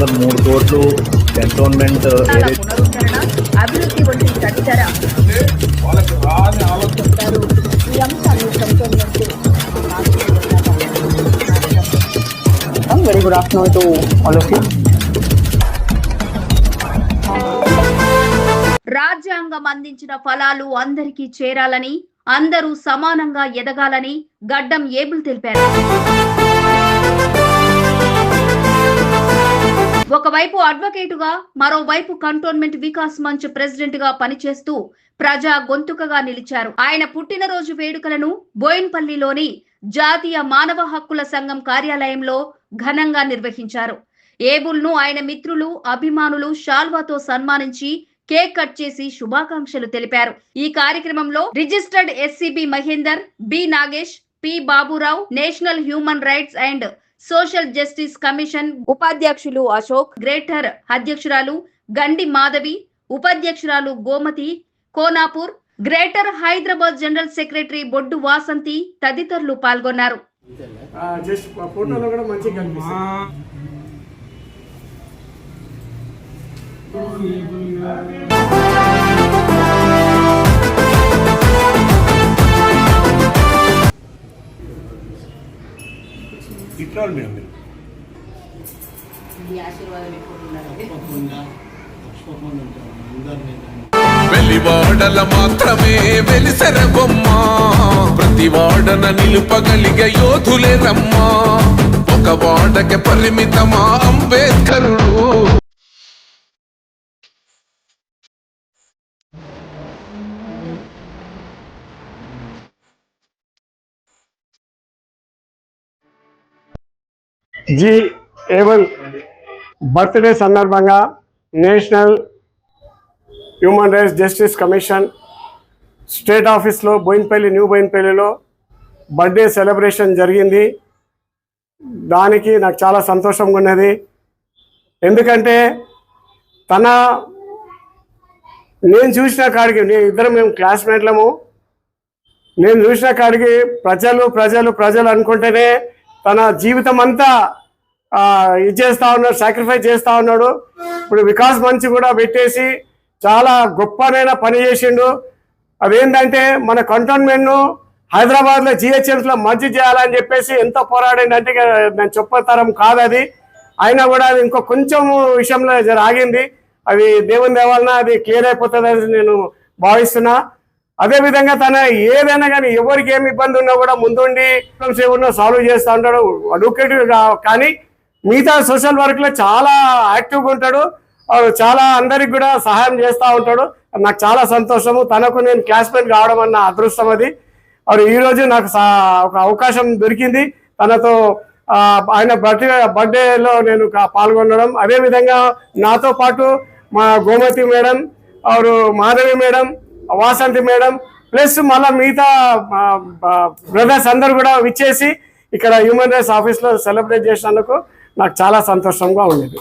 వందల మూడు కోట్లు కంటోన్మెంట్ అభివృద్ధి వంటి తదితర Very good afternoon to all of you. రాజ్యాంగం అందించిన ఫలాలు అందరికీ చేరాలని అందరూ సమానంగా ఎదగాలని గడ్డం ఏబుల్ తెలిపారు ఒకవైపు అడ్వకేటుగా మరోవైపు కంటోన్మెంట్ వికాస్ మంచ్ ప్రెసిడెంట్గా పనిచేస్తూ ప్రజా గొంతుకగా నిలిచారు. ఆయన పుట్టినరోజు వేడుకలను బోయిన్పల్లిలోని జాతీయ మానవ హక్కుల సంఘం కార్యాలయంలో ఘనంగా నిర్వహించారు. ఏబుల్ను ఆయన మిత్రులు అభిమానులు షాల్వాతో సన్మానించి కేక్ కట్ చేసి శుభాకాంక్షలు తెలిపారు. ఈ కార్యక్రమంలో registered SCB Mahender B Nagesh P Baburao national human rights and social justice commission ఉపాధ్యక్షులు అశోక్ గ్రేటర్ అధ్యక్షురాలు Gandi Madhavi ఉపాధ్యక్షురాలు Gomathi Konapur greater Hyderabad general secretary Boddu Vasanthi తదితరులు పాల్గొన్నారు. జస్ట్ ఫోటోలో కూడా ఇట్లా మేడం మీరు. వెలివాడల మాత్రమే వెలిసెర బొమ్మ ప్రతి వాడన నిలుపగలిగే యోధులే రమ్మా ఒక వాడకి పరిమితమా అంబేద్కరుడు జి ఏవన్ బర్త్డే సందర్భంగా national human rights justice commission state ఆఫీస్లో బోయిన్పల్లి న్యూ బోయిన్పల్లిలో బర్త్డే సెలబ్రేషన్ జరిగింది. దానికి నాకు చాలా సంతోషంగా ఉన్నది. ఎందుకంటే తన నేను చూసిన కాడికి నేను ఇద్దరం మేము క్లాస్మేట్లము. నేను చూసిన కాడికి ప్రజలు ప్రజలు ప్రజలు అనుకుంటేనే తన జీవితం అంతా ఇది చేస్తా ఉన్నాడు సాక్రిఫైస్ చేస్తా ఉన్నాడు. ఇప్పుడు వికాస్ మంచి కూడా పెట్టేసి చాలా గొప్పనైన పని చేసిండు. అదేంటంటే మన కంటోన్మెంట్ను హైదరాబాద్లో జిహెచ్ఎంస్లో మంచి చేయాలని చెప్పేసి ఎంతో పోరాడిందంటే నేను చెప్పతరం కాదు అది. అయినా కూడా అది ఇంకో కొంచెం విషయంలో ఆగింది. అది దేవుని దేవాలన అది క్లియర్ అయిపోతుంది నేను భావిస్తున్నా. అదే విధంగా తన ఏదైనా కానీ ఎవరికి ఏమి ఇబ్బంది ఉన్నా కూడా ముందుండి ప్రాబ్లమ్స్ సాల్వ్ చేస్తూ ఉంటాడు. అడ్వకేట్ కానీ మిగతా సోషల్ వర్క్లో చాలా యాక్టివ్గా ఉంటాడు. చాలా అందరికి కూడా సహాయం చేస్తూ ఉంటాడు. నాకు చాలా సంతోషము. తనకు నేను క్లాస్మేట్ కావడం అన్న అదృష్టం అది. మరి నాకు సా- ఒక అవకాశం దొరికింది. తనతో ఆయన బర్త్డే బర్త్డేలో నేను పాల్గొనడం. అదేవిధంగా నాతో పాటు మా గోమతి మేడం ఆరు Madhavi madam Vasanthi madam plus మళ్ళా మిగతా బ్రదర్స్ అందరు కూడా విచ్చేసి ఇక్కడ హ్యూమన్ రైట్స్ ఆఫీస్లో సెలబ్రేట్ చేసినందుకు నాకు చాలా సంతోషంగా ఉండేది.